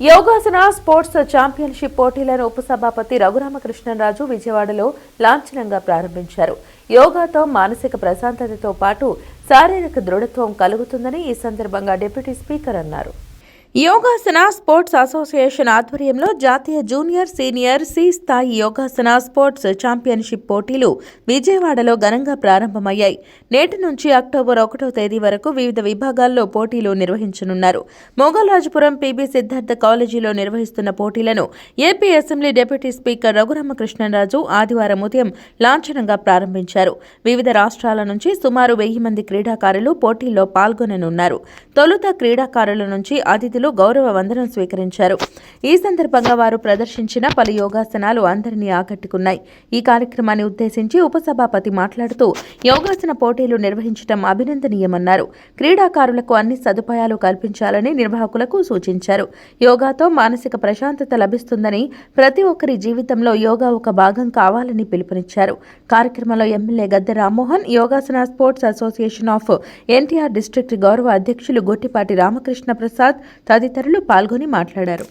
Yogasana sports championship పోటీలను ఉపసభాపతి రఘురామకృష్ణరాజు విజయవాడలో లాంఛనంగా ప్రారంభించారు. యోగాతో మానసిక ప్రశాంతతతో పాటు శారీరక దృఢత్వం కలుగుతుందని ఈ సందర్భంగా డిప్యూటీ స్పీకర్ అన్నారు. యోగాసన స్పోర్ట్స్ అసోసియేషన్ ఆధ్వర్యంలో జాతీయ జూనియర్ సీనియర్ సి స్థాయి యోగాసన స్పోర్ట్స్ ఛాంపియన్షిప్ పోటీలు విజయవాడలో ఘనంగా ప్రారంభమయ్యాయి. నేటి నుంచి అక్టోబర్ ఒకటో తేదీ వరకు వివిధ విభాగాల్లో పోటీలు నిర్వహించనున్నారు. మోగల్రాజపురం పీబీ సిద్ధార్థ కాలేజీలో నిర్వహిస్తున్న పోటీలను AP assembly deputy speaker Raghuramakrishnaraju ఆదివారం ఉదయం లాంఛనంగా ప్రారంభించారు. వివిధ రాష్ట్రాల నుంచి సుమారు వెయ్యి మంది క్రీడాకారులు పోటీల్లో పాల్గొననున్నారు. తొలుత క్రీడాకారుల నుంచి అతిథులు గౌరవ వందనం స్వీకరించారు. ఈ సందర్భంగా వారు ప్రదర్శించిన పలు యోగాసనాలు అందరినీ ఆకట్టుకున్నాయి. ఈ కార్యక్రమాన్ని ఉద్దేశించి ఉపసభాపతి మాట్లాడుతూ యోగాసన పోటీలు నిర్వహించడం అభినందనీయమన్నారు. క్రీడాకారులకు అన్ని సదుపాయాలు కల్పించాలని నిర్వాహకులకు సూచించారు. యోగాతో మానసిక ప్రశాంతత లభిస్తుందని ప్రతి ఒక్కరి జీవితంలో యోగా ఒక భాగం కావాలని పిలుపునిచ్చారు. కార్యక్రమంలో MLA Gadde Rammohan Yogasana sports association of NTR district గౌరవ అధ్యక్షులు గొట్టిపాటి రామకృష్ణ ప్రసాద్ తదితరులు పాల్గొని మాట్లాడారు.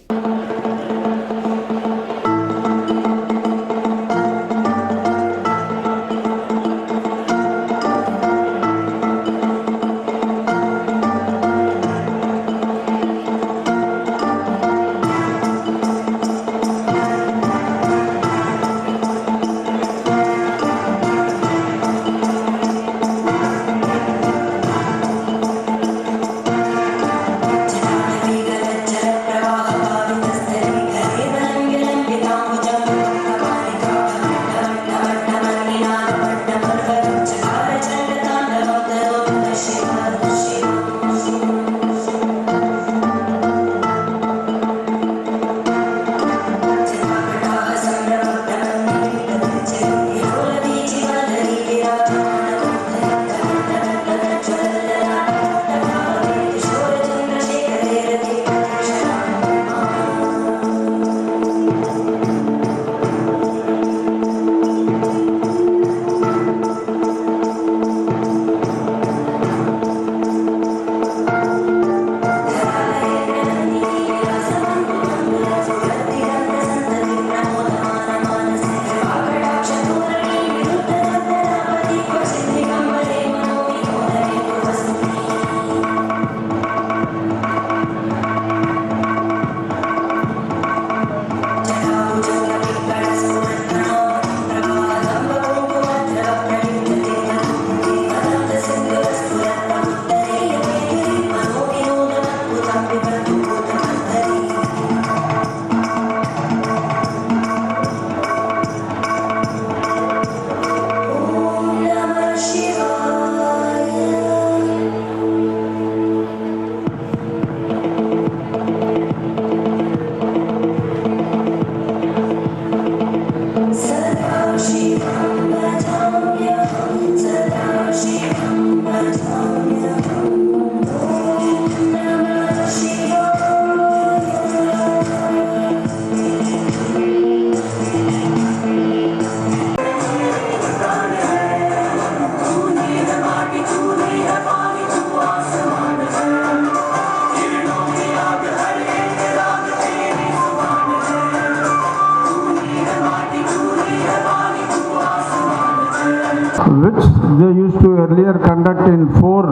Which they used to earlier conduct in four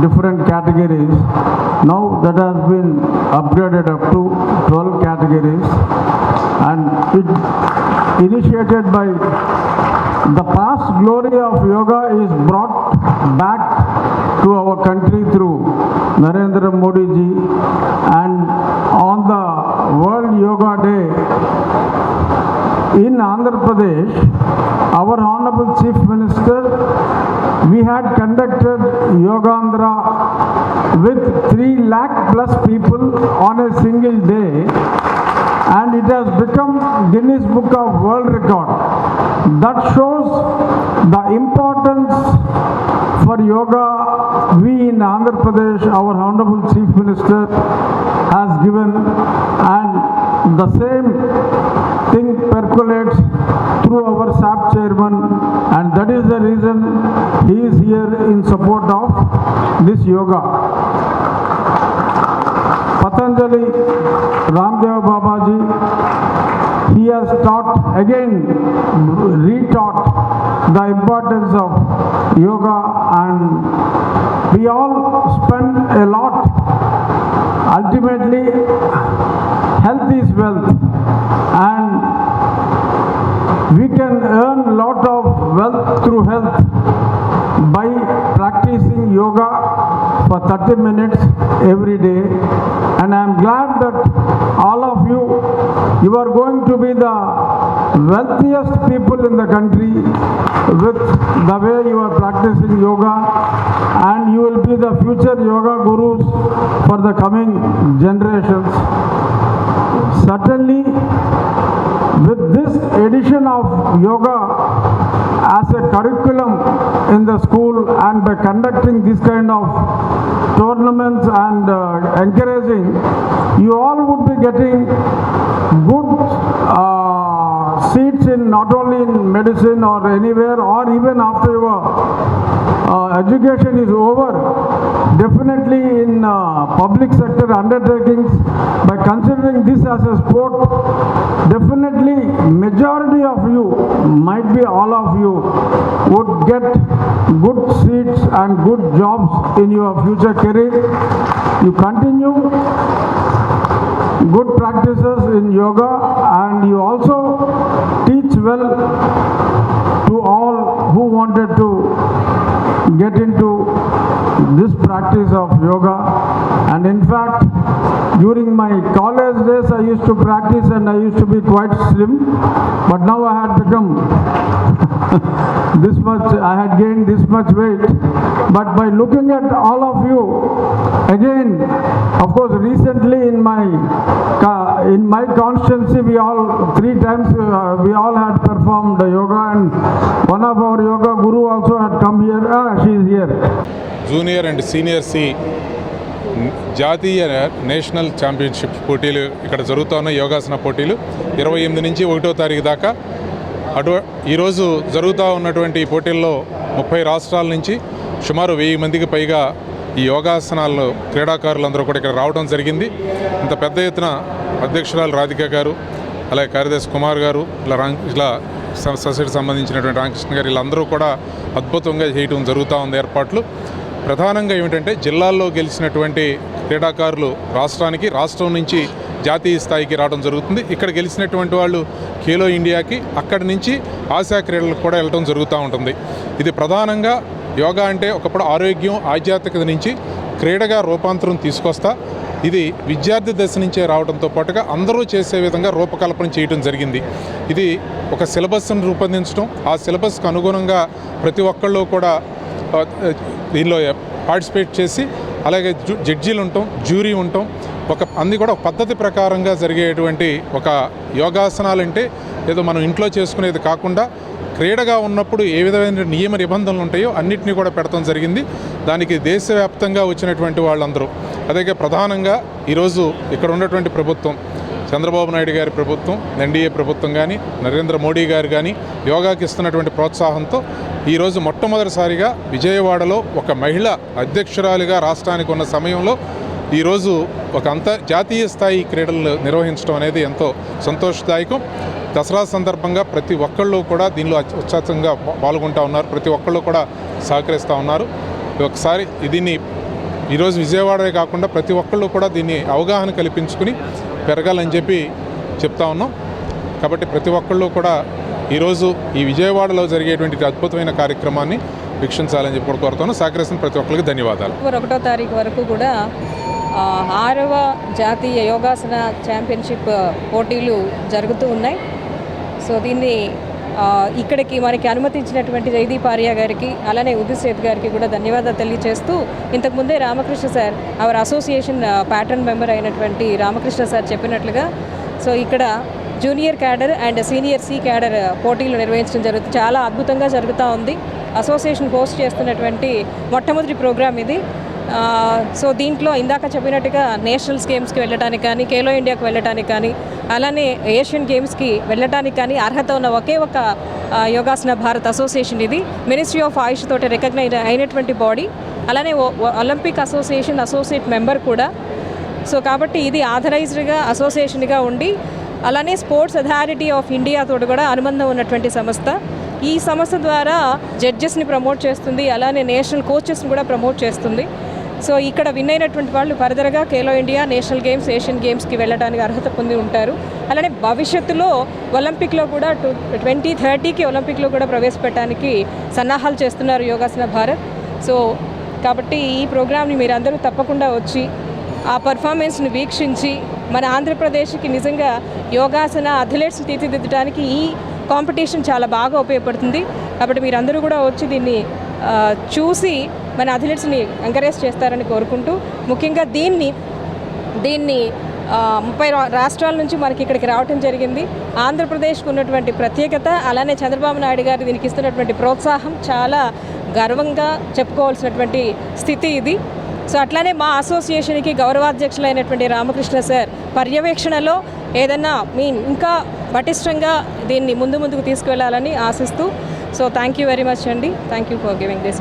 different categories. Now that has been upgraded up to 12 categories and it initiated by the past glory of yoga is brought back to our country through Narendra Modi ji and on the World Yoga Day in Andhra Pradesh, our Honorable Chief Minister, we had conducted Yogandhra with 3 lakh plus people on a single day and it has become Guinness Book of World Record. That shows the importance for yoga we in Andhra Pradesh, our Honorable Chief Minister has given and the same thing percolates through our SAP chairman and that is the reason he is here in support of this yoga. Patan Patanjali Ramdev Babaji, he has taught again, retaught the importance of yoga and we all spend a lot. Ultimately, health is wealth and can earn lot of wealth through health by practicing yoga for 30 minutes every day. And I am glad that all of you you are going to be the wealthiest people in the country with the way you are practicing yoga. And you will be the future yoga gurus for the coming generations. Certainly this edition of yoga as a curriculum in the school and by conducting this kind of tournaments and uh, encouraging, you all would be getting good uh, seats in not only in medicine or anywhere or even after your uh, education is over, definitely in uh, public sector undertakings, by considering this as a sport, definitely majority of you, might be all of you, would get good seats and good jobs in your future career. You continue good practices in yoga and you also teach well to all who wanted to get into this practice of yoga. And in fact during my college days, I used to practice and I used to be quite slim, but now I had become this much, I had gained this much weight. But by looking at all of you, again, of course, recently in my in my constituency, we all three times uh, we all had performed yoga, and one of our yoga guru also had come here. Ah, she is here. Junior and senior C జాతీయ national championship పోటీలు ఇక్కడ జరుగుతున్న యోగాసన పోటీలు. ఇరవై ఎనిమిది నుంచి ఒకటో తారీఖు దాకా. అటు ఈరోజు జరుగుతూ ఉన్నటువంటి పోటీల్లో ముప్పై రాష్ట్రాల నుంచి సుమారు వెయ్యి మందికి పైగా ఈ యోగాసనాల్లో క్రీడాకారులందరూ కూడా ఇక్కడ రావడం జరిగింది. ఇంత పెద్ద ఎత్తున అధ్యక్షురాలు రాధిక గారు అలాగే కార్యదర్శి కుమార్ గారు ఇలా రా ఇలా స- సొసైటీకి సంబంధించినటువంటి రామకృష్ణ గారు వీళ్ళందరూ కూడా అద్భుతంగా చేయటం జరుగుతూ ఉంది ఏర్పాట్లు. ప్రధానంగా ఏమిటంటే జిల్లాల్లో గెలిచినటువంటి క్రీడాకారులు రాష్ట్రానికి రాష్ట్రం నుంచి జాతీయ స్థాయికి రావడం జరుగుతుంది. ఇక్కడ గెలిచినటువంటి వాళ్ళు ఖేలో ఇండియాకి అక్కడి నుంచి ఆసియా క్రీడలకు కూడా వెళ్ళడం జరుగుతూ ఉంటుంది. ఇది ప్రధానంగా యోగా అంటే ఒకప్పుడు ఆరోగ్యం ఆధ్యాత్మికత నుంచి క్రీడగా రూపాంతరం తీసుకొస్తా ఇది విద్యార్థి దశ నుంచే రావడంతో పాటుగా అందరూ చేసే విధంగా రూపకల్పన చేయడం జరిగింది. ఇది ఒక సిలబస్ను రూపొందించడం ఆ సిలబస్కు అనుగుణంగా ప్రతి ఒక్కళ్ళు కూడా దీనిలో పార్టిసిపేట్ చేసి అలాగే జు- జడ్జీలు ఉంటాం జ్యూరీ ఉంటాం. ఒక అన్ని కూడా పద్ధతి ప్రకారంగా జరిగేటువంటి ఒక యోగాసనాలు అంటే ఏదో మనం ఇంట్లో చేసుకునేది కాకుండా క్రీడగా ఉన్నప్పుడు ఏ విధమైన నియమ నిబంధనలు ఉంటాయో అన్నింటినీ కూడా పెడతాం జరిగింది. దానికి దేశవ్యాప్తంగా వచ్చినటువంటి వాళ్ళందరూ. అదే ప్రధానంగా ఈరోజు ఇక్కడ ఉన్నటువంటి ప్రభుత్వం చంద్రబాబు నాయుడు గారి ప్రభుత్వం ఎన్డీఏ ప్రభుత్వం కానీ నరేంద్ర మోడీ గారు కానీ యోగాకి ఇస్తున్నటువంటి ప్రోత్సాహంతో ఈరోజు మొట్టమొదటిసారిగా విజయవాడలో ఒక మహిళ అధ్యక్షురాలిగా రాష్ట్రానికి ఉన్న సమయంలో ఈరోజు ఒక అంత జాతీయ స్థాయి క్రీడలు నిర్వహించడం అనేది ఎంతో సంతోషదాయకం. దసరా సందర్భంగా ప్రతి ఒక్కళ్ళు కూడా దీనిలో ఉత్సాహంగా పాల్గొంటూ ఉన్నారు. ప్రతి ఒక్కళ్ళు కూడా సహకరిస్తూ ఉన్నారు. ఒకసారి దీన్ని ఈరోజు విజయవాడే కాకుండా ప్రతి ఒక్కళ్ళు కూడా దీన్ని అవగాహన కల్పించుకుని పెరగాలని చెప్పి చెప్తా ఉన్నాం. కాబట్టి ప్రతి ఒక్కళ్ళు కూడా ఈరోజు ఈ విజయవాడలో జరిగేటువంటి అద్భుతమైన కార్యక్రమాన్ని వీక్షించాలని చెప్పి కూడా కోరుతాను సహకరిస్తున్న ప్రతి ఒక్కరికి ధన్యవాదాలు. ఒకటో తారీఖు వరకు కూడా ఆరవ జాతీయ యోగాసన ఛాంపియన్షిప్ పోటీలు జరుగుతూ ఉన్నాయి. సో దీన్ని ఇక్కడికి మనకి అనుమతించినటువంటి జయదీప్ ఆర్య గారికి అలానే ఉదిత్ సేత్ గారికి కూడా ధన్యవాదాలు తెలియజేస్తూ ఇంతకుముందే Ramakrishna sir our association patron member అయినటువంటి రామకృష్ణ సార్ చెప్పినట్లుగా సో ఇక్కడ junior cadre and senior C cadre పోటీలు నిర్వహించడం జరుగుతుంది. చాలా అద్భుతంగా జరుగుతూ ఉంది. అసోసియేషన్ హోస్ట్ చేస్తున్నటువంటి మొట్టమొదటి ప్రోగ్రామ్ ఇది. సో దీంట్లో ఇందాక చెప్పినట్టుగా నేషనల్స్ గేమ్స్కి వెళ్ళటానికి కానీ ఖేలో ఇండియాకి వెళ్ళటానికి కానీ అలానే ఏషియన్ గేమ్స్కి వెళ్ళటానికి కానీ అర్హత ఉన్న ఒకే ఒక యోగాసన భారత్ అసోసియేషన్ ఇది. మినిస్ట్రీ ఆఫ్ ఆయుష్ తోటి రికగ్నైజ్ అయినటువంటి బాడీ అలానే ఓ- ఒలింపిక్ అసోసియేషన్ అసోసియేట్ మెంబర్ కూడా. సో కాబట్టి ఇది ఆథరైజ్డ్గా అసోసియేషన్గా ఉండి అలానే స్పోర్ట్స్ అథారిటీ ఆఫ్ ఇండియా తోటి కూడా అనుబంధం ఉన్నటువంటి సంస్థ. ఈ సంస్థ ద్వారా జడ్జెస్ని ప్రమోట్ చేస్తుంది అలానే నేషనల్ కోచెస్ని కూడా ప్రమోట్ చేస్తుంది. సో ఇక్కడ విన్ అయినటువంటి వాళ్ళు ఫర్దర్గా Khelo India national games Asian గేమ్స్కి వెళ్ళడానికి అర్హత పొంది ఉంటారు. అలానే భవిష్యత్తులో ఒలింపిక్లో కూడా టూ ట్వంటీ థర్టీకి ఒలింపిక్లో కూడా ప్రవేశపెట్టడానికి సన్నాహాలు చేస్తున్నారు యోగాసన భారత్. సో కాబట్టి ఈ ప్రోగ్రామ్ని మీరు అందరూ తప్పకుండా వచ్చి ఆ పర్ఫార్మెన్స్ని వీక్షించి మన ఆంధ్రప్రదేశ్కి నిజంగా యోగాసన అథ్లెట్స్ని తీర్చిదిద్దడానికి ఈ కాంపిటీషన్ చాలా బాగా ఉపయోగపడుతుంది. కాబట్టి మీరందరూ కూడా వచ్చి దీన్ని చూసి మన అథ్లెట్స్ని ఎంకరేజ్ చేస్తారని కోరుకుంటూ ముఖ్యంగా దీన్ని దీన్ని ముప్పై రా- రాష్ట్రాల నుంచి మనకి ఇక్కడికి రావటం జరిగింది. ఆంధ్రప్రదేశ్కు ఉన్నటువంటి ప్రత్యేకత అలానే చంద్రబాబు నాయుడు గారు దీనికి ఇస్తున్నటువంటి ప్రోత్సాహం చాలా గర్వంగా చెప్పుకోవాల్సినటువంటి స్థితి ఇది. సో అట్లానే మా అసోసియేషన్కి గౌరవాధ్యక్షులైనటువంటి రామకృష్ణ సార్ పర్యవేక్షణలో ఏదన్నా మీ ఇంకా పటిష్టంగా దీన్ని ముందు ముందుకు తీసుకువెళ్ళాలని ఆశిస్తూ so thank you very much అండి. Thank you for giving this